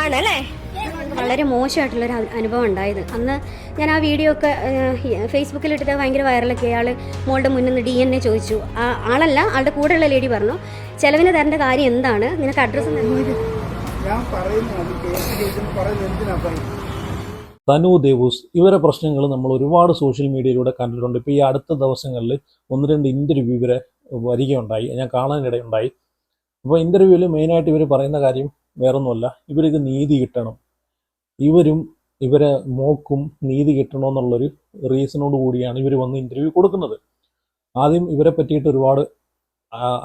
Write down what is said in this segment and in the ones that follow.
ആണല്ലേ? വളരെ മോശമായിട്ടുള്ളൊരു അനുഭവം ഉണ്ടായത്. അന്ന് ഞാൻ ആ വീഡിയോ ഒക്കെ ഫേസ്ബുക്കിൽ ഇട്ടിട്ട് ഭയങ്കര വൈറലൊക്കെ അയാൾ മോളുടെ മുന്നിൽ നിന്ന് ഡി എൻ എ ചോദിച്ചു. ആ ആളല്ല ആളുടെ കൂടെയുള്ള ലേഡി പറഞ്ഞു ചെലവിന് തരേണ്ട കാര്യം എന്താണ്? നിനക്ക് അഡ്രസ്സ് തനു ദേവൂസ് ഇവരെ പ്രശ്നങ്ങൾ നമ്മൾ ഒരുപാട് സോഷ്യൽ മീഡിയയിലൂടെ കണ്ടിട്ടുണ്ട്. ഇപ്പോൾ ഈ അടുത്ത ദിവസങ്ങളിൽ ഒന്ന് രണ്ട് ഇന്റർവ്യൂ ഇവരെ വരികയുണ്ടായി. ഞാൻ കാണാനിടയുണ്ടായി. അപ്പോൾ ഇന്റർവ്യൂവിൽ മെയിനായിട്ട് ഇവർ പറയുന്ന കാര്യം വേറൊന്നുമല്ല. ഇവർക്ക് നീതി കിട്ടണം. ഇവരും ഇവരെ മോക്കും നീതി കിട്ടണമെന്നുള്ളൊരു റീസണോട് കൂടിയാണ് ഇവർ വന്ന് ഇന്റർവ്യൂ കൊടുക്കുന്നത്. ആദ്യം ഇവരെ പറ്റിയിട്ട് ഒരുപാട്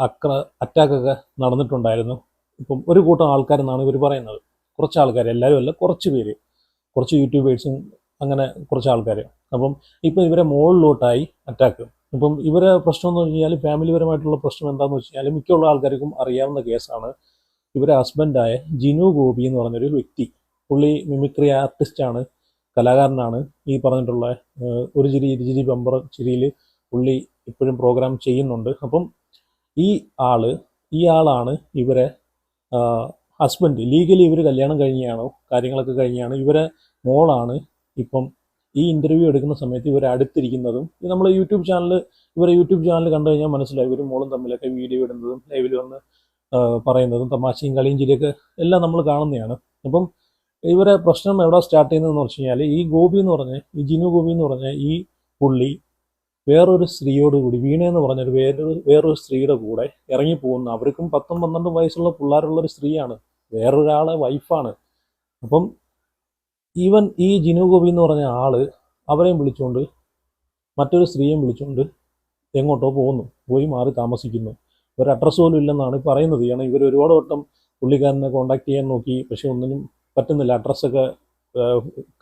അക്ര അറ്റാക്കൊക്കെ നടന്നിട്ടുണ്ടായിരുന്നു. ഇപ്പം ഒരു കൂട്ടം ആൾക്കാരെന്നാണ് ഇവർ പറയുന്നത്. കുറച്ച് ആൾക്കാർ എല്ലാവരും അല്ല കുറച്ച് പേര്. കുറച്ച് യൂട്യൂബേഴ്സും അങ്ങനെ കുറച്ച് ആൾക്കാർ അപ്പം ഇപ്പം ഇവരെ മുകളിലോട്ടായി അറ്റാക്ക് അപ്പം ഇവരെ പ്രശ്നം എന്ന് പറഞ്ഞാൽ ഫാമിലിപരമായിട്ടുള്ള പ്രശ്നം എന്താണെന്ന് വെച്ച് കഴിഞ്ഞാൽ മിക്കുള്ള ആൾക്കാർക്കും അറിയാവുന്ന കേസാണ് ഇവരെ ഹസ്ബൻഡായ ജിനു ഗോപി എന്ന് പറഞ്ഞൊരു വ്യക്തി. പുള്ളി മിമിക്രി ആർട്ടിസ്റ്റാണ് കലാകാരനാണ്. ഈ പറഞ്ഞിട്ടുള്ള ഒരു ചിരി ഇരുചിരി ബമ്പർ ചിരിയിൽ പുള്ളി ഇപ്പോഴും പ്രോഗ്രാം ചെയ്യുന്നുണ്ട്. അപ്പം ഈ ആൾ ഈ ആളാണ് ഇവരെ ഹസ്ബൻഡ് ലീഗലി ഇവർ കല്യാണം കഴിഞ്ഞാണോ കാര്യങ്ങളൊക്കെ കഴിഞ്ഞാണ് ഇവരെ മോളാണ് ഇപ്പം ഈ ഇന്റർവ്യൂ എടുക്കുന്ന സമയത്ത് ഇവർ അടുത്തിരിക്കുന്നതും നമ്മൾ യൂട്യൂബ് ചാനൽ ഇവരെ യൂട്യൂബ് ചാനൽ കണ്ടു കഴിഞ്ഞാൽ മനസ്സിലായി ഇവരും മോളും തമ്മിലൊക്കെ വീഡിയോ ഇടുന്നതും ലൈവിൽ വന്ന് പറയുന്നതും തമാശയും കളിയും ചിരിയൊക്കെ എല്ലാം നമ്മൾ കാണുന്നതാണ്. അപ്പം ഇവരെ പ്രശ്നം എവിടെ സ്റ്റാർട്ട് ചെയ്യുന്നതെന്ന് വെച്ച് കഴിഞ്ഞാൽ ഈ ഗോപി എന്ന് പറഞ്ഞ ഈ ജിനു ഗോപി എന്ന് പറഞ്ഞ ഈ പുള്ളി വേറൊരു സ്ത്രീയോട് കൂടി വീണ എന്ന് പറഞ്ഞൊരു വേറൊരു വേറൊരു സ്ത്രീയുടെ കൂടെ ഇറങ്ങി പോകുന്ന അവർക്കും പത്തും പന്ത്രണ്ടും വയസ്സുള്ള പിള്ളേരുള്ളൊരു സ്ത്രീയാണ്. വേറൊരാളെ വൈഫാണ് അപ്പം ഈവൻ ഈ ജിനു ഗോപി എന്ന് പറഞ്ഞ ആൾ അവരെയും വിളിച്ചുകൊണ്ട് മറ്റൊരു സ്ത്രീയും വിളിച്ചുകൊണ്ട് എങ്ങോട്ടോ പോകുന്നു. പോയി മാറി താമസിക്കുന്നു. ഒരു അഡ്രസ്സ് പോലും ഇല്ലെന്നാണ് പറയുന്നത്. കാരണം ഇവർ ഒരുപാട് വട്ടം പുള്ളിക്കാരനെ കോണ്ടാക്ട് ചെയ്യാൻ നോക്കി. പക്ഷെ ഒന്നിനും പറ്റുന്നില്ല. അഡ്രസ്സൊക്കെ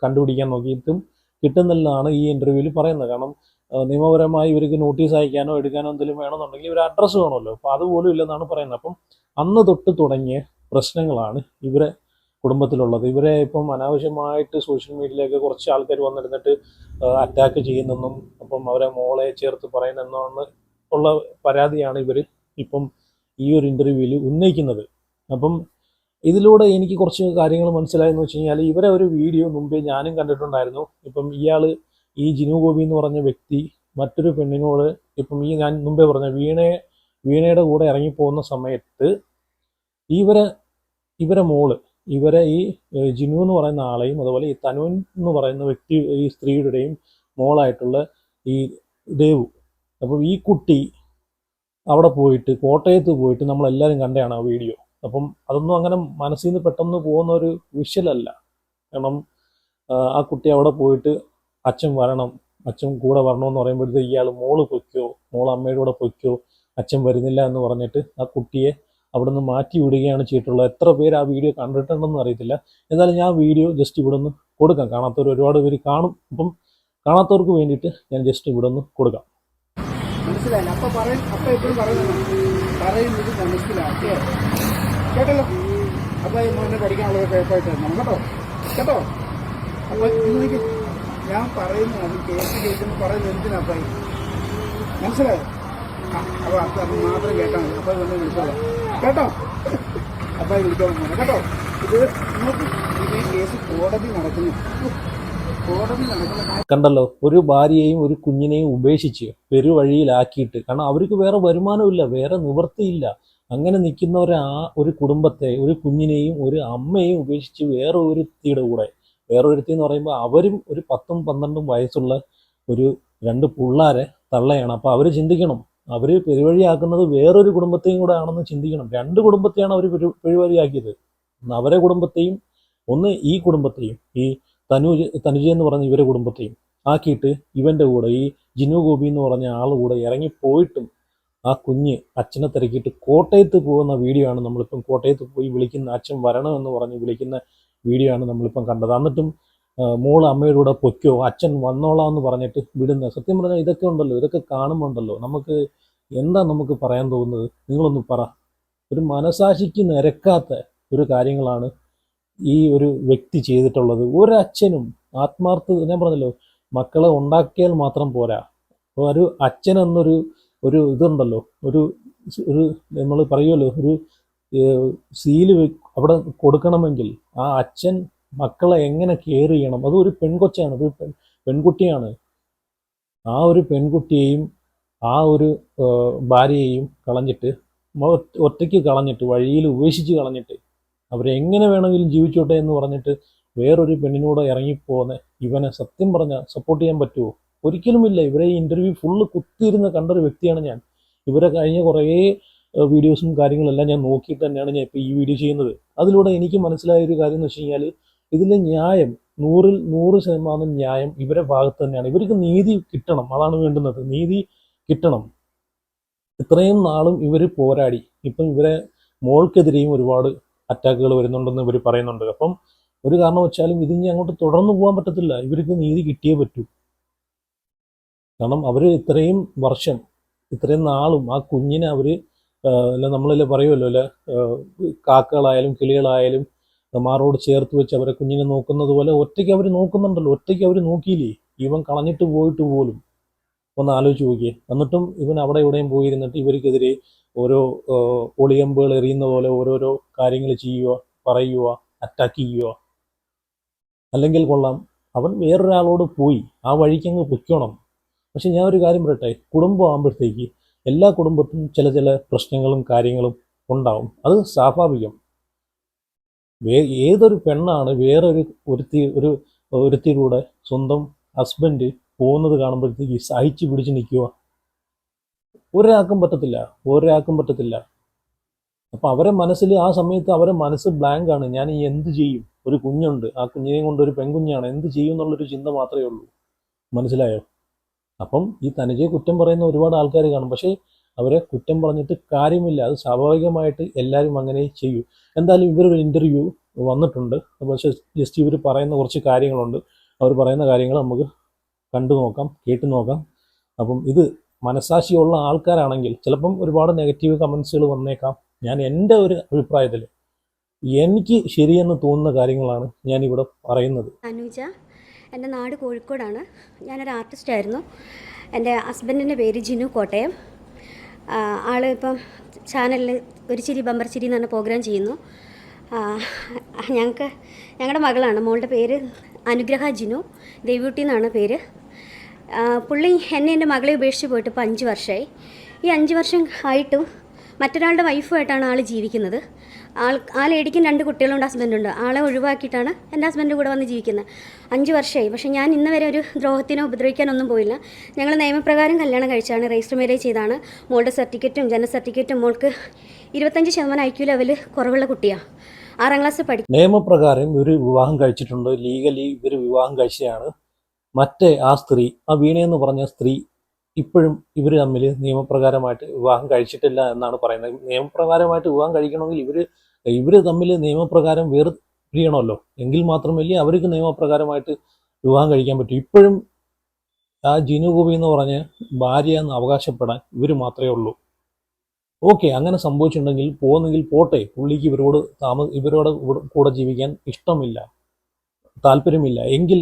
കണ്ടുപിടിക്കാൻ നോക്കിയിട്ടും കിട്ടുന്നില്ലെന്നാണ് ഈ ഇന്റർവ്യൂവിൽ പറയുന്നത്. കാരണം നിയമപരമായി ഇവർക്ക് നോട്ടീസ് അയക്കാനോ എടുക്കാനോ എന്തെങ്കിലും വേണമെന്നുണ്ടെങ്കിൽ ഇവർ അഡ്രസ്സ് വേണമല്ലോ. അപ്പോൾ അതുപോലും ഇല്ലെന്നാണ് പറയുന്നത്. അപ്പം അന്ന് തൊട്ട് തുടങ്ങിയ പ്രശ്നങ്ങളാണ് ഇവരെ കുടുംബത്തിലുള്ളത്. ഇവരെ ഇപ്പം അനാവശ്യമായിട്ട് സോഷ്യൽ മീഡിയയിലേക്ക് കുറച്ച് ആൾക്കാർ വന്നിരുന്നിട്ട് അറ്റാക്ക് ചെയ്യുന്നെന്നും അപ്പം അവരെ മോളെ ചേർത്ത് പറയുന്നെന്നാണ് ഉള്ള പരാതിയാണ് ഇവർ ഇപ്പം ഈ ഒരു ഇന്റർവ്യൂവിൽ ഉന്നയിക്കുന്നത്. അപ്പം ഇതിലൂടെ എനിക്ക് കുറച്ച് കാര്യങ്ങൾ മനസ്സിലായെന്ന് വെച്ച് കഴിഞ്ഞാൽ ഇവരെ ഒരു വീഡിയോ മുമ്പേ ഞാനും കണ്ടിട്ടുണ്ടായിരുന്നു. ഇപ്പം ഇയാൾ ഈ ജിനു ഗോപി എന്ന് പറഞ്ഞ വ്യക്തി മറ്റൊരു പെണ്ണിനോട് ഇപ്പം ഈ ഞാൻ മുമ്പേ പറഞ്ഞ വീണയെ വീണയുടെ കൂടെ ഇറങ്ങിപ്പോകുന്ന സമയത്ത് ഇവരെ ഇവരെ മോൾ ഇവരെ ഈ ജിനു എന്ന് പറയുന്ന ആളെയും അതുപോലെ ഈ തനുൻ എന്ന് പറയുന്ന വ്യക്തി ഈ സ്ത്രീയുടെയും മോളായിട്ടുള്ള ഈ ദേവു. അപ്പം ഈ കുട്ടി അവിടെ പോയിട്ട് കോട്ടയത്ത് പോയിട്ട് നമ്മളെല്ലാവരും കണ്ടതാണ് ആ വീഡിയോ. അപ്പം അതൊന്നും അങ്ങനെ മനസ്സിൽ നിന്ന് പെട്ടെന്ന് പോകുന്ന ഒരു വിഷ്വലല്ല കാരണം ആ കുട്ടി അവിടെ പോയിട്ട് അച്ഛൻ വരണം അച്ഛൻ കൂടെ വരണമെന്ന് പറയുമ്പോഴത്തേക്ക് ഇയാൾ മോൾ പൊയ്ക്കോ മോൾ അമ്മയുടെ കൂടെ പൊയ്ക്കോ അച്ഛൻ വരുന്നില്ല എന്ന് പറഞ്ഞിട്ട് ആ കുട്ടിയെ അവിടെ നിന്ന് മാറ്റി വിടുകയാണ് ചെയ്തിട്ടുള്ളത്. എത്ര പേര് ആ വീഡിയോ കണ്ടിട്ടുണ്ടെന്ന് അറിയത്തില്ല. എന്നാലും ഞാൻ വീഡിയോ ജസ്റ്റ് ഇവിടെ നിന്ന് കൊടുക്കാം. കാണാത്തവർ ഒരുപാട് പേര് കാണും. അപ്പം കാണാത്തവർക്ക് വേണ്ടിയിട്ട് ഞാൻ ജസ്റ്റ് ഇവിടെ നിന്ന് കൊടുക്കാം. മനസ്സിലായില്ല? അപ്പൊ പറയും മനസ്സിലാക്കിയോ കേട്ടല്ലോ? കേട്ടോ? കേട്ടോ? ഞാൻ പറയുന്നത് കേസ് കേൾക്കുന്നു പറയുന്നത് എന്തിനാ പറയും മനസ്സിലായോ? അപ്പോൾ അപ്പൊ അത് അത് മാത്രം കേട്ടാൽ അപ്പൊ വന്ന് വിളിച്ചോളാം കേട്ടോ? അപ്പൊ വിളിക്കാൻ കേട്ടോ? ഇത് ഈ കേസ് കോടതി നടക്കുന്ന കണ്ടല്ലോ ഒരു ഭാര്യയെയും ഒരു കുഞ്ഞിനെയും ഉപേക്ഷിച്ച് പെരുവഴിയിലാക്കിയിട്ട്. കാരണം അവർക്ക് വേറെ വരുമാനമില്ല വേറെ നിവൃത്തിയില്ല. അങ്ങനെ നിൽക്കുന്ന ഒരു ആ ഒരു കുടുംബത്തെ ഒരു കുഞ്ഞിനെയും ഒരു അമ്മയെയും ഉപേക്ഷിച്ച് വേറെ ഒരുത്തിയുടെ കൂടെ. വേറെ ഒരുത്തി എന്ന് പറയുമ്പോൾ അവരും ഒരു പത്തും പന്ത്രണ്ടും വയസ്സുള്ള ഒരു രണ്ട് പിള്ളേരെ തള്ളയാണ്. അപ്പോൾ അവർ ചിന്തിക്കണം അവർ പെരുവഴിയാക്കുന്നത് വേറൊരു കുടുംബത്തെയും കൂടെ ആണെന്ന് ചിന്തിക്കണം. രണ്ട് കുടുംബത്തെയാണ് അവർ പെരു പെരുവഴിയാക്കിയത്. അവരെ കുടുംബത്തെയും ഒന്ന് ഈ കുടുംബത്തെയും ഈ തനുജ് തനുജ എന്ന് പറഞ്ഞ ഇവരെ കുടുംബത്തെയും ആക്കിയിട്ട് ഇവന്റെ കൂടെ ഈ ജിനു ഗോപി എന്ന് പറഞ്ഞ ആൾ കൂടെ ഇറങ്ങി പോയിട്ടും ആ കുഞ്ഞ് അച്ഛനെ തിരക്കിയിട്ട് കോട്ടയത്ത് പോകുന്ന വീഡിയോ ആണ് നമ്മളിപ്പം കോട്ടയത്ത് പോയി വിളിക്കുന്ന അച്ഛൻ എന്ന് പറഞ്ഞ് വിളിക്കുന്ന വീഡിയോ ആണ് നമ്മളിപ്പം കണ്ടത്. എന്നിട്ടും മോൾ അമ്മയുടെ കൂടെ പൊയ്ക്കോ അച്ഛൻ വന്നോളാം എന്ന് പറഞ്ഞിട്ട് വിടുന്ന സത്യം പറഞ്ഞാൽ ഇതൊക്കെ ഉണ്ടല്ലോ ഇതൊക്കെ കാണുമ്പോൾ ഉണ്ടല്ലോ. നമുക്ക് എന്താ നമുക്ക് പറയാൻ തോന്നുന്നത്? നിങ്ങളൊന്ന് പറ. ഒരു മനസാക്ഷിക്ക് നിരക്കാത്ത ഒരു കാര്യങ്ങളാണ് ഈ ഒരു വ്യക്തി ചെയ്തിട്ടുള്ളത്. ഒരച്ഛനും ആത്മാർത്ഥ ഞാൻ പറഞ്ഞല്ലോ മക്കളെ ഉണ്ടാക്കിയാൽ മാത്രം പോരാ. ഒരു അച്ഛൻ എന്നൊരു ഒരു ഇതുണ്ടല്ലോ ഒരു ഒരു നമ്മൾ പറയുമല്ലോ ഒരു സീൽ അവിടെ കൊടുക്കണമെങ്കിൽ ആ അച്ഛൻ മക്കളെ എങ്ങനെ കെയർ ചെയ്യണം? അത് ഒരു പെൺകൊച്ചാണ് പെൺ പെൺകുട്ടിയാണ്. ആ ഒരു പെൺകുട്ടിയെയും ആ ഒരു ഭാര്യയെയും കളഞ്ഞിട്ട് ഒറ്റയ്ക്ക് കളഞ്ഞിട്ട് വഴിയിൽ ഉപേക്ഷിച്ച് കളഞ്ഞിട്ട് അവരെ എങ്ങനെ വേണമെങ്കിലും ജീവിച്ചോട്ടെ എന്ന് പറഞ്ഞിട്ട് വേറൊരു പെണ്ണിനോട് ഇറങ്ങിപ്പോകുന്ന ഇവനെ സത്യം പറഞ്ഞാൽ സപ്പോർട്ട് ചെയ്യാൻ പറ്റുമോ? ഒരിക്കലുമില്ല. ഇവരെ ഈ ഇന്റർവ്യൂ ഫുള്ള് കുത്തിയിരുന്ന് കണ്ടൊരു വ്യക്തിയാണ് ഞാൻ. ഇവരെ കഴിഞ്ഞ കുറേ വീഡിയോസും കാര്യങ്ങളെല്ലാം ഞാൻ നോക്കിയിട്ട് തന്നെയാണ് ഞാൻ ഇപ്പോൾ ഈ വീഡിയോ ചെയ്യുന്നത്. അതിലൂടെ എനിക്ക് മനസ്സിലായ ഒരു കാര്യം എന്ന് വെച്ച് കഴിഞ്ഞാൽ ഇതിലെ ന്യായം നൂറിൽ നൂറ് ശതമാനം ന്യായം ഇവരെ ഭാഗത്ത് തന്നെയാണ്. ഇവർക്ക് നീതി കിട്ടണം. അതാണ് വേണ്ടുന്നത്. നീതി കിട്ടണം. ഇത്രയും നാളും ഇവർ പോരാടി. ഇപ്പം ഇവരെ മോൾക്കെതിരെയും ഒരുപാട് അറ്റാക്കുകൾ വരുന്നുണ്ടെന്ന് ഇവർ പറയുന്നുണ്ട്. അപ്പം ഒരു കാരണം വെച്ചാലും ഇതിനി അങ്ങോട്ട് തുടർന്നു പോകാൻ പറ്റത്തില്ല. ഇവർക്ക് നീതി കിട്ടിയേ പറ്റൂ. കാരണം അവർ ഇത്രയും വർഷം ഇത്രയും നാളും ആ കുഞ്ഞിനെ അവർ അല്ല നമ്മളല്ലേ പറയുമല്ലോ അല്ലെ കാക്കകളായാലും കിളികളായാലും മാറോട് ചേർത്ത് വെച്ച് അവരെ കുഞ്ഞിനെ നോക്കുന്നത് പോലെ ഒറ്റയ്ക്ക് അവർ നോക്കുന്നുണ്ടല്ലോ. ഒറ്റയ്ക്ക് അവർ നോക്കിയില്ലേ? ഇവൻ കളഞ്ഞിട്ട് പോയിട്ട് പോലും. ഒന്ന് ആലോചിച്ച് നോക്കിയേ. എന്നിട്ടും ഇവൻ അവിടെ ഇവിടെയും പോയിരുന്നിട്ട് ഇവർക്കെതിരെ ഓരോ ഒളിയമ്പുകൾ എറിയുന്ന പോലെ ഓരോരോ കാര്യങ്ങൾ ചെയ്യുക പറയുക അറ്റാക്ക് ചെയ്യുക. അല്ലെങ്കിൽ കൊള്ളാം. അവൻ വേറൊരാളോട് പോയി. ആ വഴിക്ക് അങ്ങ് പൊയ്ക്കണം. പക്ഷെ ഞാൻ ഒരു കാര്യം പറയട്ടെ. കുടുംബം ആകുമ്പോഴത്തേക്ക് എല്ലാ കുടുംബത്തിനും ചില ചില പ്രശ്നങ്ങളും കാര്യങ്ങളും ഉണ്ടാവും. അത് സ്വാഭാവികം. വേ ഏതൊരു പെണ്ണാണ് വേറൊരു ഒരുത്തി ഒരു ഒരുത്തിയിലൂടെ സ്വന്തം ഹസ്ബൻഡ് പോകുന്നത് കാണുമ്പോഴത്തേക്ക് സഹിച്ച് പിടിച്ച് നിൽക്കുക. ഒരാൾക്കും പറ്റത്തില്ല. ഒരാൾക്കും പറ്റത്തില്ല. അപ്പം അവരെ മനസ്സിൽ ആ സമയത്ത് അവരെ മനസ്സ് ബ്ലാങ്ക് ആണ്. ഞാൻ ഈ എന്ത് ചെയ്യും? ഒരു കുഞ്ഞുണ്ട്. ആ കുഞ്ഞിനെയും കൊണ്ട് ഒരു പെൺകുഞ്ഞാണ്. എന്ത് ചെയ്യും എന്നുള്ളൊരു ചിന്ത മാത്രമേ ഉള്ളൂ. മനസ്സിലായോ? അപ്പം ഈ തനിജയെ കുറ്റം പറയുന്ന ഒരുപാട് ആൾക്കാർ കാണും. പക്ഷേ അവരെ കുറ്റം പറഞ്ഞിട്ട് കാര്യമില്ല. അത് സ്വാഭാവികമായിട്ട് എല്ലാവരും അങ്ങനെ ചെയ്യൂ. എന്തായാലും ഇവരൊരു ഇന്റർവ്യൂ വന്നിട്ടുണ്ട്. പക്ഷേ ജസ്റ്റ് ഇവർ പറയുന്ന കുറച്ച് കാര്യങ്ങളുണ്ട്. അവർ പറയുന്ന കാര്യങ്ങൾ നമുക്ക് കണ്ടു നോക്കാം കേട്ടു നോക്കാം അപ്പം ഇത് മനസാക്ഷിയുള്ള ആൾക്കാരാണെങ്കിൽ ചിലപ്പം ഒരുപാട് നെഗറ്റീവ് കമൻസുകൾ വന്നേക്കാം. ഞാൻ എന്റെ ഒരു അഭിപ്രായത്തിൽ എനിക്ക് ശരിയെന്ന് തോന്നുന്ന കാര്യങ്ങളാണ് ഞാൻ ഇവിടെ പറയുന്നത്. അനുജ എന്റെ നാട് കോഴിക്കോടാണ്. ഞാനൊരു ആർട്ടിസ്റ്റായിരുന്നു എന്റെ ഹസ്ബൻഡിന്റെ പേര് ജിനു കോട്ടയം. ആൾ ഇപ്പം ചാനലിൽ ഒരു ചിരി ബമ്പർ ചിരി എന്ന് പറഞ്ഞ പ്രോഗ്രാം ചെയ്യുന്നു. ഞങ്ങൾക്ക് ഞങ്ങളുടെ മകളാണ്. മോളുടെ പേര് അനുഗ്രഹ ജിനു. ദേവ്യൂട്ടി എന്നാണ് പേര്. പുള്ളി എന്നെ എന്റെ മകളെ ഉപേക്ഷിച്ച് പോയിട്ട് ഇപ്പോൾ അഞ്ച് വർഷമായി ഈ അഞ്ച് വർഷം ആയിട്ടും മറ്റൊരാളുടെ വൈഫുമായിട്ടാണ് ആൾ ജീവിക്കുന്നത്. ആൾ ആ ലേഡിക്കും രണ്ട് കുട്ടികളുണ്ട് ഹസ്ബൻഡുണ്ട്. ആളെ ഒഴിവാക്കിയിട്ടാണ് എന്റെ ഹസ്ബൻഡ് കൂടെ വന്ന് ജീവിക്കുന്നത്. അഞ്ച് വർഷമായി പക്ഷേ ഞാൻ ഇന്ന് വരെ ഒരു ദ്രോഹത്തിനോ ഉപദ്രവിക്കാനൊന്നും പോയില്ല. ഞങ്ങൾ നിയമപ്രകാരം കല്യാണം കഴിച്ചാണ് രജിസ്റ്റർ മാരേജ് ചെയ്താണ് മോളുടെ സർട്ടിഫിക്കറ്റും ജനന സർട്ടിഫിക്കറ്റും മോൾക്ക് ഇരുപത്തഞ്ച് ശതമാനം ഐ ക്യു ലെവൽ കുറവുള്ള കുട്ടിയാണ് ആറാം ക്ലാസ് പഠിക്കും നിയമപ്രകാരം ഇവർ വിവാഹം കഴിച്ചിട്ടുണ്ട്. ലീഗലി ഇവർ വിവാഹം കഴിച്ചതാണ്. മറ്റേ ആ സ്ത്രീ ആ വീണയെന്ന് പറഞ്ഞ സ്ത്രീ ഇപ്പോഴും ഇവർ തമ്മിൽ നിയമപ്രകാരമായിട്ട് വിവാഹം കഴിച്ചിട്ടില്ല എന്നാണ് പറയുന്നത്. നിയമപ്രകാരമായിട്ട് വിവാഹം കഴിക്കണമെങ്കിൽ ഇവർ ഇവർ തമ്മിൽ നിയമപ്രകാരം വേർ പിരിയണമല്ലോ എങ്കിൽ മാത്രമല്ലേ അവർക്ക് നിയമപ്രകാരമായിട്ട് വിവാഹം കഴിക്കാൻ പറ്റൂ. ഇപ്പോഴും ആ ജിനു ഗോപി എന്ന് പറഞ്ഞ് ഭാര്യ എന്ന് അവകാശപ്പെടാൻ ഇവർ മാത്രമേ ഉള്ളൂ. ഓക്കെ അങ്ങനെ സംഭവിച്ചിട്ടുണ്ടെങ്കിൽ പോകുന്നെങ്കിൽ പോട്ടെ. പുള്ളിക്ക് ഇവരോട് താമ ഇവരോട് കൂടെ ജീവിക്കാൻ ഇഷ്ടമില്ല താല്പര്യമില്ല. എങ്കിൽ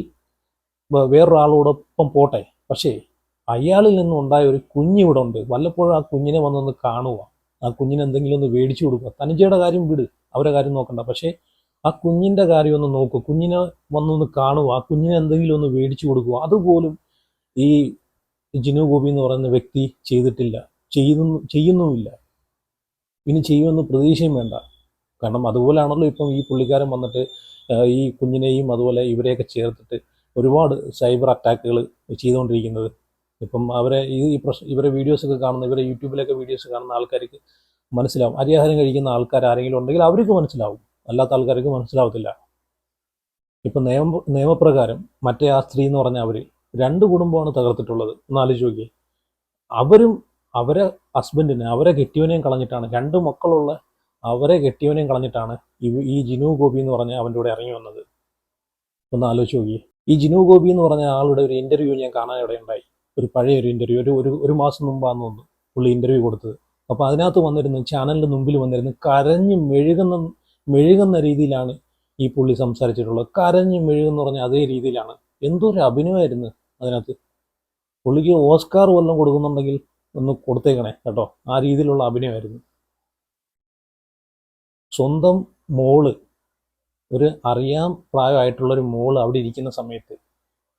വേറൊരാളോടൊപ്പം പോട്ടെ. പക്ഷേ അയാളിൽ നിന്നും ഉണ്ടായ ഒരു കുഞ്ഞിവിടെ ഉണ്ട്. വല്ലപ്പോഴും ആ കുഞ്ഞിനെ വന്നൊന്ന് കാണുക. ആ കുഞ്ഞിന് എന്തെങ്കിലും ഒന്ന് മേടിച്ചു കൊടുക്കുക. തനിജയുടെ കാര്യം വിട്. അവരെ കാര്യം നോക്കണ്ട. പക്ഷേ ആ കുഞ്ഞിന്റെ കാര്യം ഒന്ന് നോക്കുക കുഞ്ഞിനെ വന്നൊന്ന് കാണുക. ആ കുഞ്ഞിനെ എന്തെങ്കിലും ഒന്ന് മേടിച്ചു കൊടുക്കുക. അതുപോലും ഈ ജിനു ഗോപി എന്ന് പറയുന്ന വ്യക്തി ചെയ്തിട്ടില്ല. ചെയ്യുന്നു ചെയ്യുന്നുമില്ല. ഇനി ചെയ്യുമെന്ന് പ്രതീക്ഷയും വേണ്ട. കാരണം അതുപോലെയാണല്ലോ ഇപ്പം ഈ പുള്ളിക്കാരൻ വന്നിട്ട് ഈ കുഞ്ഞിനെയും അതുപോലെ ഇവരെയൊക്കെ ചേർത്തിട്ട് ഒരുപാട് സൈബർ അറ്റാക്കുകൾ ചെയ്തുകൊണ്ടിരിക്കുന്നത്. ഇപ്പം അവരെ ഈ പ്രശ്നം ഇവരെ വീഡിയോസൊക്കെ കാണുന്ന ഇവരെ യൂട്യൂബിലൊക്കെ വീഡിയോസ് കാണുന്ന ആൾക്കാർക്ക് മനസ്സിലാവും. അരിയാഹാരം കഴിക്കുന്ന ആൾക്കാർ ആരെങ്കിലും ഉണ്ടെങ്കിൽ അവർക്ക് മനസ്സിലാവും. അല്ലാത്ത ആൾക്കാർക്ക് മനസ്സിലാവത്തില്ല. ഇപ്പം നിയമ നിയമപ്രകാരം മറ്റേ ആ സ്ത്രീ എന്ന് പറഞ്ഞ അവർ രണ്ട് കുടുംബമാണ് തകർത്തിട്ടുള്ളത്. എന്നാലോചിച്ച് നോക്കിയേ. അവരും അവരെ ഹസ്ബൻഡിനെ അവരെ കെട്ടിയവനെയും കളഞ്ഞിട്ടാണ് രണ്ട് മക്കളുള്ള അവരെ കെട്ടിയവനെയും കളഞ്ഞിട്ടാണ് ഈ ജിനു ഗോപി എന്ന് പറഞ്ഞ അവന്റെ കൂടെ ഇറങ്ങി വന്നത്. ഒന്ന് ആലോചിച്ച് നോക്കിയേ. ഈ ജിനു ഗോപി എന്ന് പറഞ്ഞ ആളുടെ ഒരു ഇന്റർവ്യൂ ഞാൻ കാണാൻ ഉണ്ടായി. ഒരു പഴയ ഒരു ഇന്റർവ്യൂ ഒരു ഒരു ഒരു മാസം മുമ്പാന്ന് തോന്നുന്നു പുള്ളി ഇന്റർവ്യൂ കൊടുത്തത്. അപ്പോൾ അതിനകത്ത് വന്നിരുന്നു ചാനലിന്റെ മുമ്പിൽ വന്നിരുന്നു കരഞ്ഞ് മെഴുകുന്ന മെഴുകുന്ന രീതിയിലാണ് ഈ പുള്ളി സംസാരിച്ചിട്ടുള്ളത്. കരഞ്ഞ് മെഴുകുന്ന പറഞ്ഞ അതേ രീതിയിലാണ്. എന്തോ ഒരു അഭിനയമായിരുന്നു അതിനകത്ത്. പുള്ളിക്ക് ഓസ്കാർ വല്ലതും കൊടുക്കുന്നുണ്ടെങ്കിൽ ഒന്ന് കൊടുത്തേക്കണേ കേട്ടോ. ആ രീതിയിലുള്ള അഭിനയമായിരുന്നു. സ്വന്തം മോൾ ഒരു അറിയാൻ പ്രായമായിട്ടുള്ളൊരു മോൾ അവിടെ ഇരിക്കുന്ന സമയത്ത്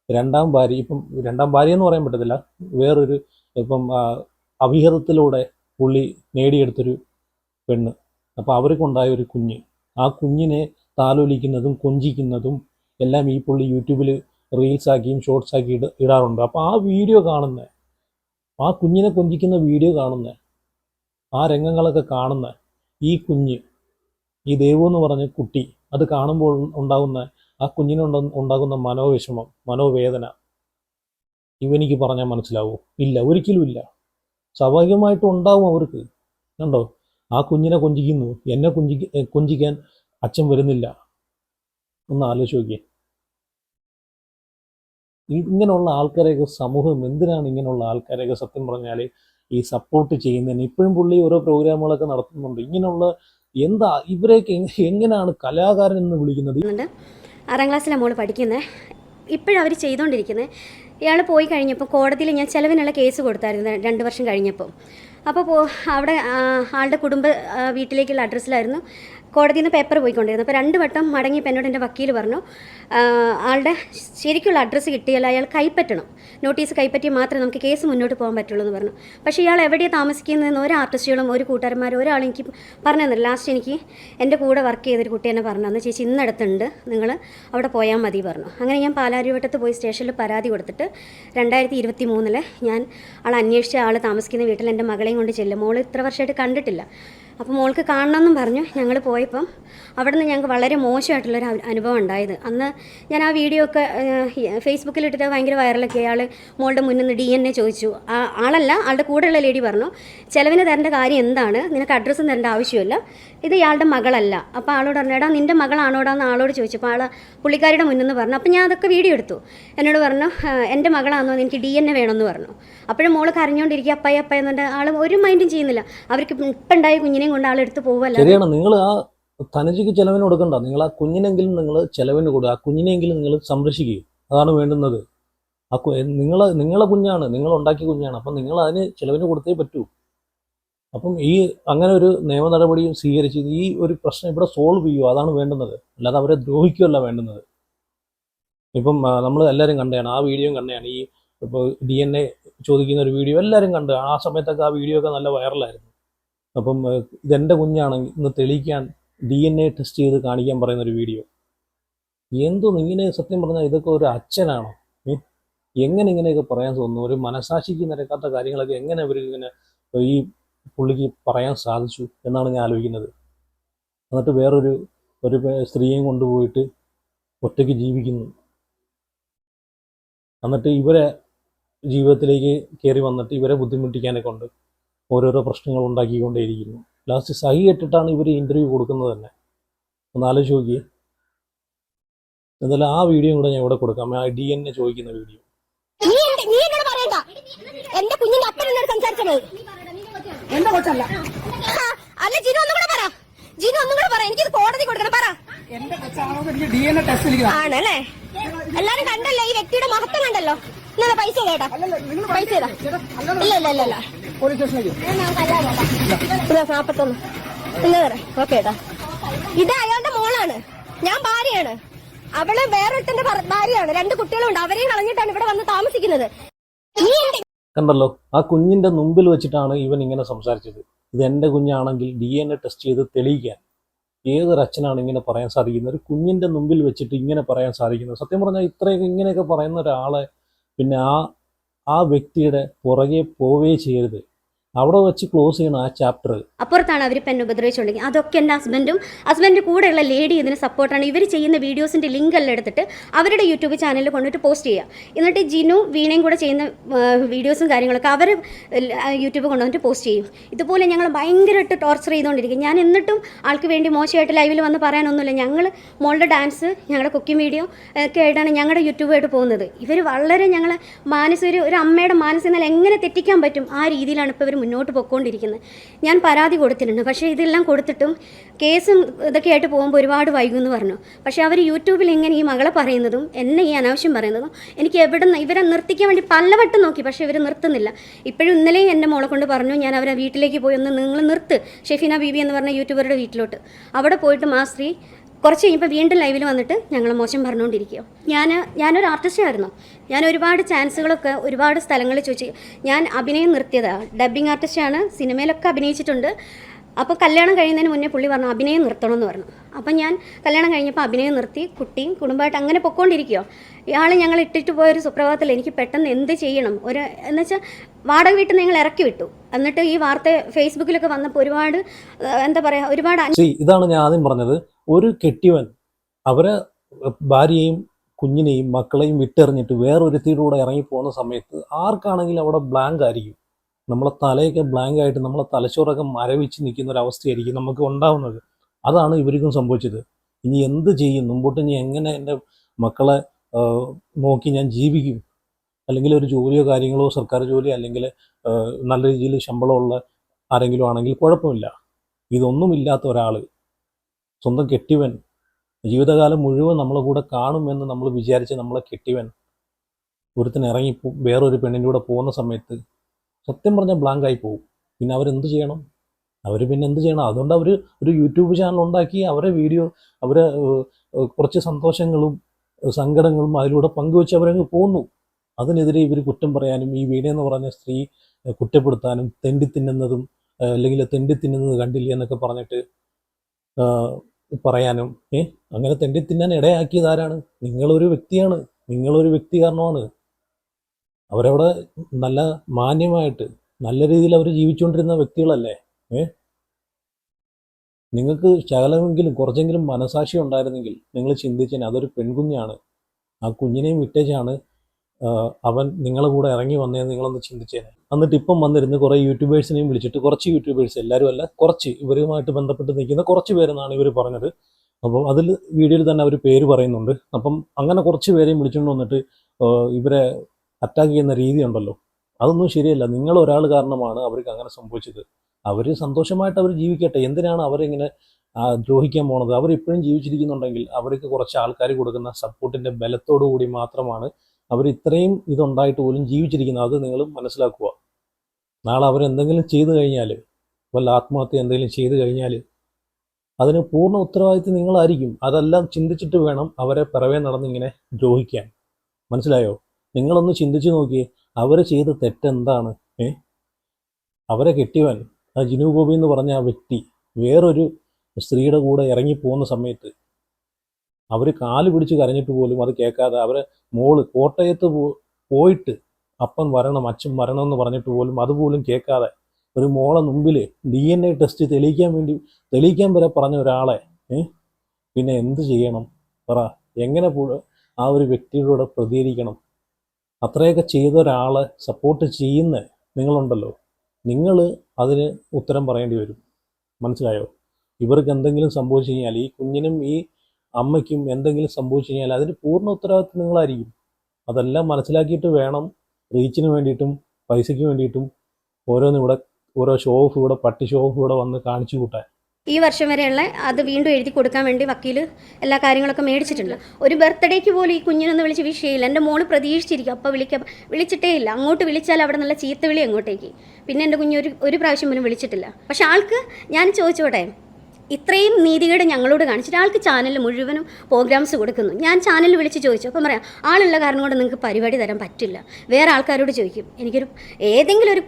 രണ്ടാം ഭാര്യ ഇപ്പം രണ്ടാം ഭാര്യ എന്ന് പറയാൻ പറ്റത്തില്ല വേറൊരു ഇപ്പം അവിഹിതത്തിലൂടെ പുള്ളി നേടിയെടുത്തൊരു പെണ്ണ്. അപ്പോൾ അവർക്കുണ്ടായ ഒരു കുഞ്ഞ്. ആ കുഞ്ഞിനെ താലോലിക്കുന്നതും കൊഞ്ചിക്കുന്നതും എല്ലാം ഈ പുള്ളി യൂട്യൂബിൽ റീൽസ് ആക്കിയും ഷോർട്സ് ആക്കി ഇട ഇടാറുണ്ട്. അപ്പോൾ ആ വീഡിയോ കാണുന്ന ആ കുഞ്ഞിനെ കൊഞ്ചിക്കുന്ന വീഡിയോ കാണുന്ന ആ രംഗങ്ങളൊക്കെ കാണുന്ന ഈ കുഞ്ഞ് ഈ ദേവു എന്ന് പറഞ്ഞ കുട്ടി അത് കാണുമ്പോൾ ഉണ്ടാകുന്ന ആ കുഞ്ഞിനുണ്ട ഉണ്ടാകുന്ന മനോവിഷമം മനോവേദന. ഇവനിക്ക് പറഞ്ഞാൽ മനസ്സിലാവൂ? ഇല്ല ഒരിക്കലും ഇല്ല. സ്വാഭാവികമായിട്ടും ഉണ്ടാവും അവർക്ക്. കണ്ടോ? ആ കുഞ്ഞിനെ കൊഞ്ചിക്കുന്നു. എന്നെ കുഞ്ചി കൊഞ്ചിക്കാൻ അച്ഛൻ വരുന്നില്ല. ഒന്ന് ആലോചിച്ച് നോക്കിയേ. ഇങ്ങനെയുള്ള ആൾക്കാരെയൊക്കെ സമൂഹം എന്തിനാണ് ഇങ്ങനെയുള്ള ആൾക്കാരെയൊക്കെ സത്യം പറഞ്ഞാൽ ഈ സപ്പോർട്ട് ചെയ്യുന്നതിന്? ഇപ്പോഴും പുള്ളി ഓരോ പ്രോഗ്രാമുകളൊക്കെ നടത്തുന്നുണ്ട്. ഇങ്ങനെയുള്ള എന്താ ഇവരെയൊക്കെ എങ്ങനെയാണ് കലാകാരൻ എന്ന് വിളിക്കുന്നത്? ആറാം ക്ലാസ്സിലാണ് മോൾ പഠിക്കുന്നത് ഇപ്പോഴവർ ചെയ്തുകൊണ്ടിരിക്കുന്നത് ഇയാൾ പോയി കഴിഞ്ഞപ്പോൾ കോടതിയിൽ ഞാൻ ചിലവിനുള്ള കേസ് കൊടുത്തായിരുന്നു രണ്ട് വർഷം കഴിഞ്ഞപ്പോൾ അപ്പോൾ അവിടെ ആളുടെ കുടുംബ വീട്ടിലേക്കുള്ള അഡ്രസ്സിലായിരുന്നു. കോടതിയിൽ നിന്ന് പേപ്പർ പോയിക്കൊണ്ടിരുന്നു. അപ്പോൾ രണ്ട് വട്ടം മടങ്ങിയപ്പോൾ എന്നോട് എന്റെ വക്കീൽ പറഞ്ഞു ആളുടെ ശരിക്കുള്ള അഡ്രസ്സ് കിട്ടിയാൽ അയാൾ കൈപ്പറ്റണം. നോട്ടീസ് കൈപ്പറ്റി മാത്രമേ നമുക്ക് കേസ് മുന്നോട്ട് പോകാൻ പറ്റുള്ളൂ എന്ന് പറഞ്ഞു. പക്ഷേ ഇയാൾ എവിടെയാണ് താമസിക്കുന്നതെന്ന് ഒരു ആർട്ടിസ്റ്റുകളും ഒരു കൂട്ടുകാരന്മാരും ഒരാളും എനിക്ക് പറഞ്ഞു തന്നില്ല ലാസ്റ്റ് എനിക്ക് എന്റെ കൂടെ വർക്ക് ചെയ്തൊരു കുട്ടി എന്നെ പറഞ്ഞു അന്ന് ചേച്ചി ഇന്നടത്തുണ്ട് നിങ്ങൾ അവിടെ പോയാൽ മതി പറഞ്ഞു. അങ്ങനെ ഞാൻ പാലാരിവട്ടത്ത് പോയി സ്റ്റേഷനിൽ പരാതി കൊടുത്തിട്ട് രണ്ടായിരത്തി ഇരുപത്തി മൂന്നിൽ ഞാൻ ആൾ അന്വേഷിച്ച ആൾ താമസിക്കുന്ന വീട്ടിൽ എന്റെ മകളെയും കൊണ്ട് ചെല്ലും. മോൾ ഇത്ര വർഷമായിട്ട് കണ്ടിട്ടില്ല. അപ്പോൾ മോൾക്ക് കാണണമെന്നും പറഞ്ഞു. ഞങ്ങൾ പോയപ്പം അവിടെ നിന്ന് ഞങ്ങൾക്ക് വളരെ മോശമായിട്ടുള്ളൊരു അനു- അനുഭവം ഉണ്ടായത്. അന്ന് ഞാൻ ആ വീഡിയോ ഒക്കെ ഫേസ്ബുക്കിൽ ഇട്ടിട്ട് ഭയങ്കര വൈറലൊക്കെ അയാൾ മോളുടെ മുന്നിൽ നിന്ന് ഡി എൻ എ ചോദിച്ചു. ആ ആളല്ല ആളുടെ കൂടെയുള്ള ലേഡി പറഞ്ഞു ചിലവിന് തരേണ്ട കാര്യം എന്താണ്? നിനക്ക് അഡ്രസ്സും തരേണ്ട ആവശ്യമില്ല. ഇത് ഇയാളുടെ മകളല്ല. അപ്പോൾ ആളോട് പറഞ്ഞു എടാ നിന്റെ മകളാണോടാ? എന്ന് ആളോട് ചോദിച്ചു. അപ്പോൾ ആൾ പുള്ളിക്കാരിയുടെ മുന്നിൽ നിന്ന് പറഞ്ഞു. അപ്പോൾ ഞാൻ അതൊക്കെ വീഡിയോ എടുത്തു. എന്നോട് പറഞ്ഞു "ആ, എന്റെ മകളാണോ എനിക്ക് ഡി എൻ എ വേണമെന്ന് പറഞ്ഞു. അപ്പോഴും മോൾ കരഞ്ഞുകൊണ്ടിരിക്കുക അപ്പായി അപ്പായി എന്നുണ്ട് ആൾ ഒരു മൈൻഡും ചെയ്യുന്നില്ല. അവർക്ക് ഇപ്പം ഉണ്ടായ കുഞ്ഞിനെയും കൊണ്ട് ആളെടുത്ത് പോവല്ല. ശരിയാണ്. നിങ്ങൾ ആ തനജിക്ക് ചെലവിന് കൊടുക്കണ്ട. നിങ്ങൾ ആ കുഞ്ഞിനെങ്കിലും നിങ്ങൾ ചെലവിന് കൊടുക്കുക ആ കുഞ്ഞിനെങ്കിലും നിങ്ങൾ സംരക്ഷിക്കുക അതാണ് വേണ്ടുന്നത്. ആ നിങ്ങൾ നിങ്ങളെ കുഞ്ഞാണ്. നിങ്ങൾ ഉണ്ടാക്കിയ കുഞ്ഞാണ്. അപ്പം നിങ്ങൾ അതിന് ചെലവിന് കൊടുത്തേ പറ്റൂ. അപ്പം ഈ അങ്ങനെ ഒരു നിയമ നടപടിയും സ്വീകരിച്ച് ഈ ഒരു പ്രശ്നം ഇവിടെ സോൾവ് ചെയ്യുക അതാണ് വേണ്ടുന്നത്. അല്ലാതെ അവരെ ദ്രോഹിക്കുകയല്ല വേണ്ടുന്നത്. ഇപ്പം നമ്മൾ എല്ലാവരും കണ്ടതാണ് ആ വീഡിയോയും കണ്ടതാണ്. ഈ ഇപ്പോൾ ഡി എൻ എ ചോദിക്കുന്ന ഒരു വീഡിയോ എല്ലാവരും കണ്ടു. ആ സമയത്തൊക്കെ ആ വീഡിയോ ഒക്കെ നല്ല വൈറലായിരുന്നു അപ്പം ഇതെന്റെ കുഞ്ഞാണെങ്കിൽ ഇന്ന് തെളിയിക്കാൻ ഡി എൻ എ ടെസ്റ്റ് ചെയ്ത് കാണിക്കാൻ പറയുന്ന ഒരു വീഡിയോ എന്തോ ഇങ്ങനെ സത്യം പറഞ്ഞാൽ ഇതൊക്കെ ഒരു അച്ഛനാണോ? എങ്ങനെ ഇങ്ങനെയൊക്കെ പറയാൻ തോന്നുന്നു? ഒരു മനസാക്ഷിക്ക് നിരക്കാത്ത കാര്യങ്ങളൊക്കെ എങ്ങനെ ഇവർ ഇങ്ങനെ ഈ പുള്ളിക്ക് പറയാൻ സാധിച്ചു എന്നാണ് ഞാൻ ആലോചിക്കുന്നത്. എന്നിട്ട് വേറൊരു ഒരു സ്ത്രീയെയും കൊണ്ടുപോയിട്ട് ഒറ്റയ്ക്ക് ജീവിക്കുന്നു. എന്നിട്ട് ഇവരെ ജീവിതത്തിലേക്ക് കയറി വന്നിട്ട് ഇവരെ ബുദ്ധിമുട്ടിക്കാനെ കൊണ്ട് ഓരോരോ പ്രശ്നങ്ങൾ ഉണ്ടാക്കിക്കൊണ്ടേയിരിക്കുന്നു. ലാസ്റ്റ് സഹി കെട്ടിട്ടാണ് ഇവർ ഇന്റർവ്യൂ കൊടുക്കുന്നത് തന്നെ. ഒന്ന് ആലോചിച്ച് നോക്കിയേ. എന്തായാലും ആ വീഡിയോ കൂടെ ഞാൻ ഇവിടെ കൊടുക്കാം. ആ ഡി എൻ എ ചോദിക്കുന്ന വീഡിയോ നീ എന്നോട് പറയണ്ട. എന്റെ കുഞ്ഞിന്റെ അപ്പൻ സംസാരിച്ചത്. എന്റെ കൊച്ചല്ല. അല്ല ജിനു ഒന്നും കൂടെ പറ. ജിനു ഒന്നും കൂടെ പറ. എനിക്കിത് കോടതി കൊടുക്കണം. പറ. എന്റെ കൊച്ചാണോ എന്ന് എനിക്ക് ഡി എൻ എ ടെസ്റ്റ് ആണല്ലേ എല്ലാരും കണ്ടല്ലോ? ഈ വ്യക്തിയുടെ മഹത്വം കണ്ടല്ലോ. എന്നാ പൈസ കേട്ടാ. പൈസ ഇല്ല ഇല്ല ഇല്ല ഇല്ല പോലീസ് സ്റ്റേഷനിലേക്ക്. നാപ്പത്തൊന്ന്. തരാം ഓക്കെ ഏട്ടാ ഇത് അയാളുടെ മോളാണ്. ഞാൻ ഭാര്യയാണ്. അവൾ വേറൊരുത്തന്റെ ഭാര്യയാണ്. രണ്ട് കുട്ടികളുണ്ട്. അവരെയും കളഞ്ഞിട്ടാണ് ഇവിടെ വന്ന് താമസിക്കുന്നത്. കണ്ടല്ലോ ആ കുഞ്ഞിന്റെ മുമ്പിൽ വെച്ചിട്ടാണ് ഇവൻ ഇങ്ങനെ സംസാരിച്ചത്. ഇത് എന്റെ കുഞ്ഞാണെങ്കിൽ ഡി എൻ എ ടെസ്റ്റ് ചെയ്ത് തെളിയിക്കാൻ. ഏതൊരു അച്ഛനാണ് ഇങ്ങനെ പറയാൻ സാധിക്കുന്നത്? ഒരു കുഞ്ഞിന്റെ മുമ്പിൽ വെച്ചിട്ട് ഇങ്ങനെ പറയാൻ സാധിക്കുന്നത്? സത്യം പറഞ്ഞാൽ ഇത്രയൊക്കെ ഇങ്ങനെയൊക്കെ പറയുന്ന ഒരാളെ പിന്നെ ആ ആ വ്യക്തിയുടെ പുറകെ പോവേ ചെയ്യരുത്. അവിടെ വെച്ച് ക്ലോസ് ചെയ്യണം ആ ചാപ്റ്റർ അപ്പുറത്താണ് അവർ പെന്നെ ഉപദ്രവിച്ചുണ്ടെങ്കിൽ അതൊക്കെ എന്റെ ഹസ്ബൻഡും ഹസ്ബൻഡിന്റെ കൂടെയുള്ള ലേഡി ഇതിന് സപ്പോർട്ടാണ് ഇവർ ചെയ്യുന്ന വീഡിയോസിന്റെ ലിങ്ക് എല്ലാം എടുത്തിട്ട് അവരുടെ യൂട്യൂബ് ചാനലിൽ കൊണ്ടിട്ട് പോസ്റ്റ് ചെയ്യുക എന്നിട്ട് ജിനു വീണയും കൂടെ ചെയ്യുന്ന വീഡിയോസും കാര്യങ്ങളൊക്കെ അവർ യൂട്യൂബ് കൊണ്ടുവന്നിട്ട് പോസ്റ്റ് ചെയ്യും. ഇതുപോലെ ഞങ്ങൾ ഭയങ്കരമായിട്ട് ടോർച്ചർ ചെയ്തുകൊണ്ടിരിക്കും ഞാൻ എന്നിട്ടും ആൾക്ക് വേണ്ടി മോശമായിട്ട് ലൈവിൽ വന്ന് പറയാനൊന്നുമില്ല. ഞങ്ങൾ മോളുടെ ഡാൻസ് ഞങ്ങളുടെ കുക്കിംഗ് വീഡിയോ ഒക്കെ ആയിട്ടാണ് ഞങ്ങളുടെ യൂട്യൂബായിട്ട് പോകുന്നത്. ഇവർ വളരെ ഞങ്ങളെ മാനസിക ഒരു അമ്മയുടെ മാനസിക എങ്ങനെ തെറ്റിക്കാൻ പറ്റും ആ രീതിയിലാണ് ഇപ്പോൾ ഇവർ മുന്നോട്ട് പൊയ്ക്കൊണ്ടിരിക്കുന്നത് ഞാൻ പരാതി കൊടുത്തിട്ടുണ്ട്. പക്ഷേ ഇതെല്ലാം കൊടുത്തിട്ടും കേസും ഇതൊക്കെ ആയിട്ട് പോകുമ്പോൾ ഒരുപാട് വൈകുമെന്ന് പറഞ്ഞു. പക്ഷേ അവർ യൂട്യൂബിൽ ഇങ്ങനെ ഈ മകളെ പറയുന്നതും എന്നെ ഈ അനാവശ്യം പറയുന്നതും എനിക്ക് എവിടെ ഇവരെ നിർത്തിക്കാൻ വേണ്ടി പലവട്ടം നോക്കി. പക്ഷേ ഇവർ നിർത്തുന്നില്ല. ഇപ്പോഴും ഇന്നലെയും എന്റെ മോളെ കൊണ്ട് പറഞ്ഞു ഞാൻ അവരെ വീട്ടിലേക്ക് പോയി ഒന്ന് നിങ്ങൾ നിർത്ത്. ഷെഫീന ബീബി എന്ന് പറഞ്ഞ യൂട്യൂബറുടെ വീട്ടിലോട്ട്. അവിടെ പോയിട്ട് ആ സ്ത്രീ കുറച്ച് കഴിഞ്ഞപ്പോൾ വീണ്ടും ലൈവിൽ വന്നിട്ട് ഞങ്ങൾ മോശം പറഞ്ഞുകൊണ്ടിരിക്കുക ഞാൻ ഞാനൊരു ആർട്ടിസ്റ്റായിരുന്നു ഞാൻ ഒരുപാട് ചാൻസുകളൊക്കെ ഒരുപാട് സ്ഥലങ്ങളിൽ ചോദിച്ചു ഞാൻ അഭിനയം നിർത്തിയതാണ് ഡബ്ബിംഗ് ആർട്ടിസ്റ്റാണ് സിനിമയിലൊക്കെ അഭിനയിച്ചിട്ടുണ്ട്. അപ്പോൾ കല്യാണം കഴിയുന്നതിന് മുന്നേ പുള്ളി പറഞ്ഞു അഭിനയം നിർത്തണം എന്ന് പറഞ്ഞു. അപ്പം ഞാൻ കല്യാണം കഴിഞ്ഞപ്പോൾ അഭിനയം നിർത്തി കുട്ടിയും കുടുംബമായിട്ട് അങ്ങനെ പൊക്കോണ്ടിരിക്കുകയോ ഇയാൾ ഞങ്ങൾ ഇട്ടിട്ട് പോയൊരു സുപ്രഭാതത്തിൽ എനിക്ക് പെട്ടെന്ന് എന്ത് ചെയ്യണം? ഒരു എന്നുവെച്ചാൽ വാടക വീട്ടിൽ നിങ്ങൾ ഇറക്കി വിട്ടു. എന്നിട്ട് ഈ വാർത്ത ഫേസ്ബുക്കിലൊക്കെ വന്നപ്പോൾ ഒരുപാട് എന്താ പറയുക ഒരുപാട് ഇതാണ് ഞാൻ ആദ്യം പറഞ്ഞത്. ഒരു കെട്ടിയവൻ അവരെ ഭാര്യയെയും കുഞ്ഞിനെയും മക്കളെയും വിട്ടെറിഞ്ഞിട്ട് വേറൊരുത്തിയിലൂടെ ഇറങ്ങിപ്പോകുന്ന സമയത്ത് ആർക്കാണെങ്കിലും അവിടെ ബ്ലാങ്ക് ആയിരിക്കും. നമ്മളെ തലയൊക്കെ ബ്ലാങ്ക് ആയിട്ട് നമ്മളെ തലച്ചോറൊക്കെ മരവിച്ച് നിൽക്കുന്ന ഒരു അവസ്ഥയായിരിക്കും നമുക്ക് ഉണ്ടാവുന്നത്. അതാണ് ഇവർക്കും സംഭവിച്ചത്. ഇനി എന്ത് ചെയ്യും? മുമ്പോട്ട് ഇനി എങ്ങനെ എന്റെ മക്കളെ നോക്കി ഞാൻ ജീവിക്കും? അല്ലെങ്കിൽ ഒരു ജോലിയോ കാര്യങ്ങളോ സർക്കാർ ജോലി അല്ലെങ്കിൽ നല്ല രീതിയിൽ ശമ്പളമുള്ള ആരെങ്കിലും ആണെങ്കിൽ കുഴപ്പമില്ല. ഇതൊന്നുമില്ലാത്ത ഒരാൾ സ്വന്തം കെട്ടിവൻ ജീവിതകാലം മുഴുവൻ നമ്മളെ കൂടെ കാണുമെന്ന് നമ്മൾ വിചാരിച്ച് നമ്മളെ കെട്ടിവൻ ഒരുത്തിന് ഇറങ്ങി വേറൊരു പെണ്ണിന്റെ കൂടെ പോകുന്ന സമയത്ത് സത്യം പറഞ്ഞാൽ ബ്ലാങ്ക് ആയി പോകും. പിന്നെ അവരെന്ത് ചെയ്യണം? അവർ പിന്നെ എന്ത് ചെയ്യണം? അതുകൊണ്ട് അവർ ഒരു യൂട്യൂബ് ചാനൽ ഉണ്ടാക്കി അവരെ വീഡിയോ അവരെ കുറച്ച് സന്തോഷങ്ങളും സങ്കടങ്ങളും അതിലൂടെ പങ്കുവെച്ച് അവരങ്ങ് പോകുന്നു അതിനെതിരെ ഇവർ കുറ്റം പറയാനും ഈ വീണ എന്ന് പറഞ്ഞ സ്ത്രീ കുറ്റപ്പെടുത്താനും തെണ്ടി തിന്നുന്നതും അല്ലെങ്കിൽ തെണ്ടി തിന്നുന്നത് കണ്ടില്ല എന്നൊക്കെ പറഞ്ഞിട്ട് പറയാനും ഏ? അങ്ങനെ തെണ്ടി തിന്നാൻ ഇടയാക്കിയത് ആരാണ്? നിങ്ങളൊരു വ്യക്തിയാണ്. നിങ്ങളൊരു വ്യക്തി കാരണമാണ്. അവരവിടെ നല്ല മാന്യമായിട്ട് നല്ല രീതിയിൽ അവർ ജീവിച്ചുകൊണ്ടിരുന്ന വ്യക്തികളല്ലേ? ഏ? നിങ്ങൾക്ക് ശകലമെങ്കിലും കുറച്ചെങ്കിലും മനസാക്ഷി ഉണ്ടായിരുന്നെങ്കിൽ നിങ്ങൾ ചിന്തിച്ചേനെ. അതൊരു പെൺകുഞ്ഞാണ്. ആ കുഞ്ഞിനെയും വിട്ടേച്ചാണ് അവൻ നിങ്ങളെ കൂടെ ഇറങ്ങി വന്നതെന്ന് നിങ്ങളൊന്ന് ചിന്തിച്ചേനെ. എന്നിട്ട് ഇപ്പം വന്നിരുന്ന് കുറേ യൂട്യൂബേഴ്സിനെയും വിളിച്ചിട്ട് കുറച്ച് യൂട്യൂബേഴ്സ് എല്ലാവരും അല്ല കുറച്ച് ഇവരുമായിട്ട് ബന്ധപ്പെട്ട് നിൽക്കുന്ന കുറച്ച് പേരെന്നാണ് ഇവർ പറഞ്ഞത്. അപ്പം അതിൽ വീഡിയോയിൽ തന്നെ അവർ പേര് പറയുന്നുണ്ട്. അപ്പം അങ്ങനെ കുറച്ച് പേരെയും വിളിച്ചുകൊണ്ട് വന്നിട്ട് ഇവരെ അറ്റാക്ക് ചെയ്യുന്ന രീതി ഉണ്ടല്ലോ. അതൊന്നും ശരിയല്ല. നിങ്ങൾ ഒരാൾ കാരണമാണ് അവർക്ക് അങ്ങനെ സംഭവിച്ചത്. അവർ സന്തോഷമായിട്ട് അവർ ജീവിക്കട്ടെ. എന്തിനാണ് അവരിങ്ങനെ ദ്രോഹിക്കാൻ പോണത്? അവർ ഇപ്പോഴും ജീവിച്ചിരിക്കുന്നുണ്ടെങ്കിൽ അവർക്ക് കുറച്ച് ആൾക്കാർ കൊടുക്കുന്ന സപ്പോർട്ടിന്റെ ബലത്തോടു കൂടി മാത്രമാണ് അവർ ഇത്രയും ഇതുണ്ടായിട്ട് പോലും ജീവിച്ചിരിക്കുന്നത് അത് നിങ്ങൾ മനസ്സിലാക്കുക. നാളെ അവരെന്തെങ്കിലും ചെയ്തു കഴിഞ്ഞാൽ വല്ല ആത്മഹത്യ എന്തെങ്കിലും ചെയ്തു കഴിഞ്ഞാൽ അതിന് പൂർണ ഉത്തരവാദിത്വം നിങ്ങളായിരിക്കും. അതെല്ലാം ചിന്തിച്ചിട്ട് വേണം അവരെ പിറവേ നടന്നിങ്ങനെ ദ്രോഹിക്കാൻ. മനസ്സിലായോ? നിങ്ങളൊന്ന് ചിന്തിച്ചു നോക്കിയേ അവർ ചെയ്ത തെറ്റെന്താണ്? ഏ? അവരെ കെട്ടിയവൻ ആ ജിനു ഗോപി എന്ന് പറഞ്ഞ ആ വ്യക്തി വേറൊരു സ്ത്രീയുടെ കൂടെ ഇറങ്ങി പോകുന്ന സമയത്ത് അവർ കാൽ പിടിച്ച് കരഞ്ഞിട്ട് പോലും അത് കേൾക്കാതെ അവരെ മോൾ കോട്ടയത്ത് പോയിട്ട് അപ്പൻ വരണം അച്ഛൻ വരണം എന്ന് പറഞ്ഞിട്ട് പോലും അതുപോലും കേൾക്കാതെ ഒരു മോളെ മുമ്പിൽ ഡി എൻ എ ടെസ്റ്റ് തെളിയിക്കാൻ വേണ്ടി തെളിയിക്കാൻ വരെ പറഞ്ഞ ഒരാളെ പിന്നെ എന്ത് ചെയ്യണം? പറ. എങ്ങനെ ആ ഒരു വ്യക്തിയോട് പ്രതികരിക്കണം? അത്രയൊക്കെ ചെയ്ത ഒരാളെ സപ്പോർട്ട് ചെയ്യുന്ന നിങ്ങളുണ്ടല്ലോ. നിങ്ങൾ അതിന് ഉത്തരം പറയേണ്ടി വരും. മനസ്സിലായോ? ഇവർക്ക് എന്തെങ്കിലും സംഭവിച്ചു കഴിഞ്ഞാൽ ഈ കുഞ്ഞിനും ഈ അമ്മയ്ക്കും എന്തെങ്കിലും സംഭവിച്ചു കഴിഞ്ഞാൽ അതിന് പൂർണ ഉത്തരവാദിത്വം നിങ്ങളായിരിക്കും. അതെല്ലാം മനസ്സിലാക്കിയിട്ട് വേണം റീച്ചിന് വേണ്ടിയിട്ടും പൈസയ്ക്ക് വേണ്ടിയിട്ടും ഓരോന്ന് ഇവിടെ ഓരോ ഷോ ഓഫ് ഇവിടെ പട്ടി ഷോ ഓഫ് ഇവിടെ വന്ന് കാണിച്ചു കൂട്ടാൻ. ഈ വർഷം വരെയുള്ള അത് വീണ്ടും എഴുതി കൊടുക്കാൻ വേണ്ടി വക്കീൽ എല്ലാ കാര്യങ്ങളൊക്കെ മേടിച്ചിട്ടുണ്ട്. ഒരു ബർത്ത്ഡേക്ക് പോലും ഈ കുഞ്ഞിനൊന്ന് വിളിച്ച് വിഷയമില്ല എന്റെ മോൾ പ്രതീക്ഷിച്ചിരിക്കും. അപ്പോൾ വിളിക്ക വിളിച്ചിട്ടേ ഇല്ല. അങ്ങോട്ട് വിളിച്ചാൽ അവിടെ നല്ല ചീത്ത വിളി അങ്ങോട്ടേക്ക്. പിന്നെ എന്റെ കുഞ്ഞ് ഒരു ഒരു പ്രാവശ്യം പോലും വിളിച്ചിട്ടില്ല. പക്ഷെ ആൾക്ക് ഞാൻ ചോദിച്ചോട്ടെ ഇത്രയും നീതികേട് ഞങ്ങളോട് കാണിച്ചിട്ട് ആൾക്ക് ചാനൽ മുഴുവനും പ്രോഗ്രാംസ് കൊടുക്കുന്നു. ഞാൻ ചാനൽ വിളിച്ച് ചോദിച്ചു. അപ്പം പറയാം ആളുള്ള കാരണം കൊണ്ട് നിങ്ങൾക്ക് പരിപാടി തരാൻ പറ്റില്ല. വേറെ ആൾക്കാരോട് ചോദിക്കും. എനിക്കൊരു ഏതെങ്കിലും ഒരു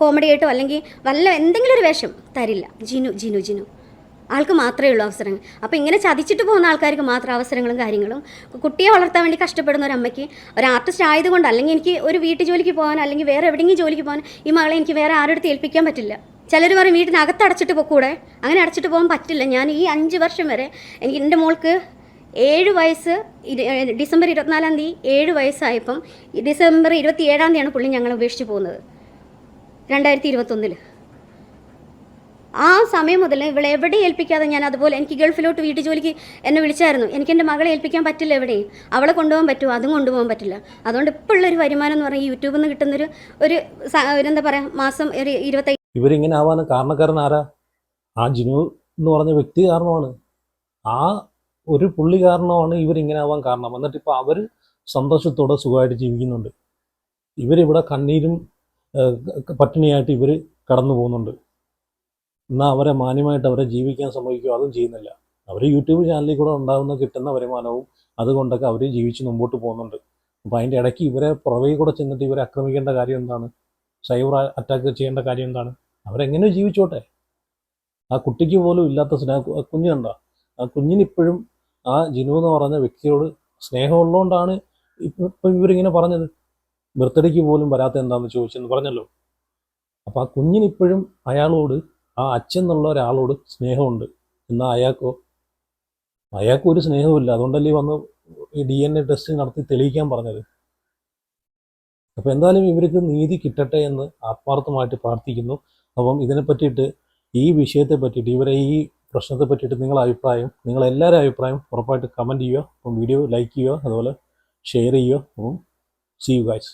കോമഡി ആയിട്ടോ അല്ലെങ്കിൽ വല്ല എന്തെങ്കിലും ഒരു വേഷം തരില്ല. ജിനു ജിനു ജിനു. ആൾക്ക് മാത്രമേ ഉള്ളൂ അവസരങ്ങൾ. അപ്പോൾ ഇങ്ങനെ ചതിച്ചിട്ട് പോകുന്ന ആൾക്കാർക്ക് മാത്രം അവസരങ്ങളും കാര്യങ്ങളും കുട്ടിയെ വളർത്താൻ വേണ്ടി കഷ്ടപ്പെടുന്ന ഒരു അമ്മയ്ക്ക് ഒരു ആർട്ടിസ്റ്റ് ആയതുകൊണ്ട് അല്ലെങ്കിൽ എനിക്ക് ഒരു വീട്ടു ജോലിക്ക് പോകാനോ അല്ലെങ്കിൽ വേറെ എവിടെയെങ്കിലും ജോലിക്ക് പോകാൻ ഈ മകളെ എനിക്ക് വേറെ ആരുടെ ഏൽപ്പിക്കാൻ പറ്റില്ല. ചിലർ പറയും വീട്ടിനകത്ത് അടച്ചിട്ട് പോക്കൂടെ? അങ്ങനെ അടച്ചിട്ട് പോകാൻ പറ്റില്ല. ഞാൻ ഈ അഞ്ച് വർഷം വരെ എനിക്ക് എന്റെ മോൾക്ക് ഏഴ് വയസ്സ് ഡിസംബർ ഇരുപത്തിനാലാം തീയതി ഏഴ് വയസ്സായപ്പം ഡിസംബർ ഇരുപത്തി ഏഴാം തീയതിയാണ് പുള്ളി ഞങ്ങൾ ഉപേക്ഷിച്ച് പോകുന്നത്. രണ്ടായിരത്തി ഇരുപത്തൊന്നിൽ ആ സമയം മുതൽ ഇവളെ എവിടെ ഏൽപ്പിക്കാതെ ഞാൻ അതുപോലെ എനിക്ക് ഗൾഫിലോട്ട് വീട്ടു ജോലിക്ക് എന്നെ വിളിച്ചായിരുന്നു. എനിക്ക് എന്റെ മകളെ ഏൽപ്പിക്കാൻ പറ്റില്ല എവിടെയും. അവളെ കൊണ്ടുപോകാൻ പറ്റുമോ? അതും കൊണ്ടുപോകാൻ പറ്റില്ല. അതുകൊണ്ട് ഇപ്പോൾ ഉള്ളൊരു വരുമാനം എന്ന് പറഞ്ഞാൽ യൂട്യൂബിൽ നിന്ന് കിട്ടുന്നൊരു ഒരു ഒരു എന്താ പറയുക മാസം ഒരു ഇരുപത്തയ്യായിരം ഇവരിങ്ങനെ ആവാൻ കാരണക്കാരൻ ആരാ? ആ ജിനു എന്ന് പറഞ്ഞ വ്യക്തി കാരണമാണ്. ആ ഒരു പുള്ളി കാരണമാണ് ഇവരിങ്ങനെ ആവാൻ കാരണം. എന്നിട്ട് ഇപ്പോൾ അവർ സന്തോഷത്തോടെ സുഖമായിട്ട് ജീവിക്കുന്നുണ്ട്. ഇവരിവിടെ കണ്ണീരും പട്ടിണിയായിട്ട് ഇവർ കടന്നു പോകുന്നുണ്ട്. എന്നാൽ അവരെ മാന്യമായിട്ട് അവരെ ജീവിക്കാൻ സമ്മതിക്കുകയോ അതും ചെയ്യുന്നില്ല. അവർ യൂട്യൂബ് ചാനലിൽ കൂടെ ഉണ്ടാകുന്ന കിട്ടുന്ന വരുമാനവും അതുകൊണ്ടൊക്കെ അവർ ജീവിച്ച് മുമ്പോട്ട് പോകുന്നുണ്ട്. അപ്പോൾ അതിന്റെ ഇടയ്ക്ക് ഇവരെ പുറകെ കൂടെ ചെന്നിട്ട് ഇവരെ ആക്രമിക്കേണ്ട കാര്യം എന്താണ്? സൈബർ അറ്റാക്ക് ചെയ്യേണ്ട കാര്യം എന്താണ്? അവരെങ്ങനെ ജീവിച്ചോട്ടെ? ആ കുട്ടിക്ക് പോലും ഇല്ലാത്ത സ്നേഹ കു- ആ കുഞ്ഞിനിപ്പോഴും ആ ജിനു എന്ന് പറഞ്ഞ വ്യക്തിയോട് സ്നേഹമുള്ളതുകൊണ്ടാണ് ഇപ്പം ഇവരിങ്ങനെ പറഞ്ഞത്. ബർത്ത്ഡേക്ക് പോലും വരാത്ത എന്താണെന്ന് ചോദിച്ചെന്ന് പറഞ്ഞല്ലോ. അപ്പോൾ ആ കുഞ്ഞിനിപ്പോഴും അയാളോട് ആ അച്ഛൻ എന്നുള്ള ഒരാളോട് സ്നേഹമുണ്ട്. എന്നാൽ അയാൾക്കോ അയാൾക്കൊരു ഒരു സ്നേഹവുമില്ല. അതുകൊണ്ടല്ലേ വന്ന് ഡി എൻ എ ടെസ്റ്റ് നടത്തി തെളിയിക്കാൻ പറഞ്ഞത്? അപ്പോൾ എന്തായാലും ഇവർക്ക് നീതി കിട്ടട്ടെ എന്ന് ആത്മാർത്ഥമായിട്ട് പ്രാർത്ഥിക്കുന്നു. അപ്പം ഇതിനെ പറ്റിയിട്ട് ഈ വിഷയത്തെ പറ്റിയിട്ട് ഇവരെ ഈ പ്രശ്നത്തെ പറ്റിയിട്ട് നിങ്ങളുടെ അഭിപ്രായം നിങ്ങളെല്ലാവരും അഭിപ്രായം ഉറപ്പായിട്ട് കമന്റ് ചെയ്യുക. അപ്പം വീഡിയോ ലൈക്ക് ചെയ്യുക അതുപോലെ ഷെയർ ചെയ്യുക. അപ്പം സീ യു ഗൈസ്